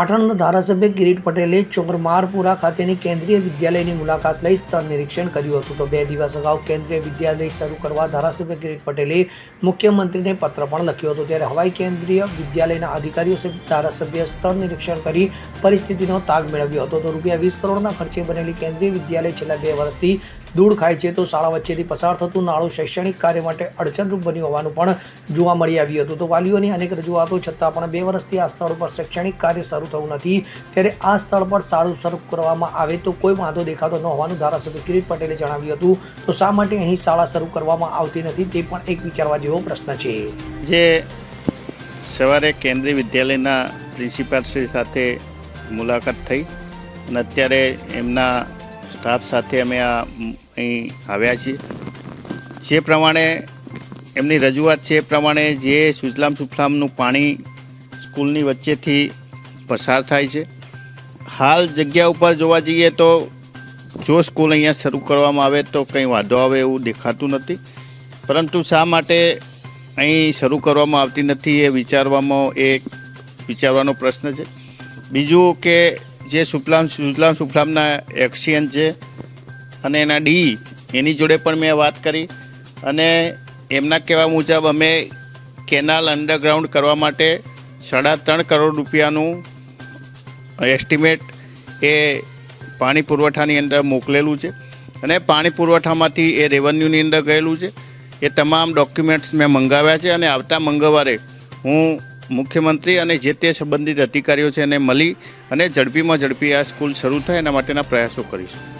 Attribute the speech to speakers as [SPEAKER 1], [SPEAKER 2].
[SPEAKER 1] પાટણના ધારાસભ્ય કિરીટ પટેલે ચોરમારપુરા ખાતેની કેન્દ્રીય વિદ્યાલયની મુલાકાત લઈ સ્થળ નિરીક્ષણ કર્યું હતું. તો બે દિવસ અગાઉ કેન્દ્રીય વિદ્યાલય શરૂ કરવા ધારાસભ્ય કિરીટ પટેલે મુખ્યમંત્રીને પત્ર પણ લખ્યો હતો. ત્યારે હવાઈ કેન્દ્રીય વિદ્યાલયના અધિકારીઓ સહિત ધારાસભ્ય સ્થળ નિરીક્ષણ કરી પરિસ્થિતિનો તાગ મેળવ્યો હતો. તો રૂપિયા વીસ કરોડના ખર્ચે બનેલી કેન્દ્રીય વિદ્યાલય છેલ્લા બે વર્ષથી દૂર ખાય છે તો શાળા વચ્ચેથી પસાર થતું નાળું શૈક્ષણિક કાર્ય માટે અડચણરૂપ બન્યું હોવાનું પણ જોવા મળી આવ્યું હતું. તો વાલીઓની અનેક રજૂઆતો છતાં પણ બે વર્ષથી આ સ્થળ પર શૈક્ષણિક કાર્ય શરૂ થયું નથી. ત્યારે આ સ્થળ પર શાળું શરૂ કરવામાં આવે તો કોઈ વાંધો દેખાતો ન હોવાનું ધારાસભ્ય કિરીટ પટેલે જણાવ્યું હતું. તો શા માટે અહીં શાળા શરૂ કરવામાં આવતી નથી તે પણ એક વિચારવા જેવો પ્રશ્ન છે.
[SPEAKER 2] જે સવારે કેન્દ્રીય વિદ્યાલયના પ્રિન્સિપાલશ્રી સાથે મુલાકાત થઈ અને અત્યારે એમના સ્ટાફ સાથે અમે આ અહીં આવ્યા છીએ. જે પ્રમાણે એમની રજૂઆત છે એ પ્રમાણે જે સુજલામ સુફલામનું પાણી સ્કૂલની વચ્ચેથી પસાર થાય છે. હાલ જગ્યા ઉપર જોવા જઈએ તો જો સ્કૂલ અહીંયા શરૂ કરવામાં આવે તો કંઈ વાંધો આવે એવું દેખાતું નથી. પરંતુ શા માટે અહીં શરૂ કરવામાં આવતી નથી એ વિચારવામાં એ વિચારવાનો પ્રશ્ન છે. બીજું કે જે સુફલામ સુજલામ સુફલામના એક્સિયન છે અને એના ડી, એની જોડે પણ મેં વાત કરી. અને એમના કહેવા મુજબ અમે કેનાલ અંડરગ્રાઉન્ડ કરવા માટે સાડા ત્રણ કરોડ રૂપિયાનું એસ્ટિમેટ એ પાણી પુરવઠાની અંદર મોકલેલું છે. અને પાણી પુરવઠામાંથી એ રેવન્યુની અંદર ગયેલું છે. એ તમામ ડોક્યુમેન્ટ્સ મેં મંગાવ્યા છે અને આવતા મંગળવારે હું મુખ્યમંત્રી અને જે તે સંબંધિત અધિકારીઓ છે એને મળી અને ઝડપીમાં ઝડપી આ સ્કૂલ શરૂ થાય એના માટેના પ્રયાસો કરીશું.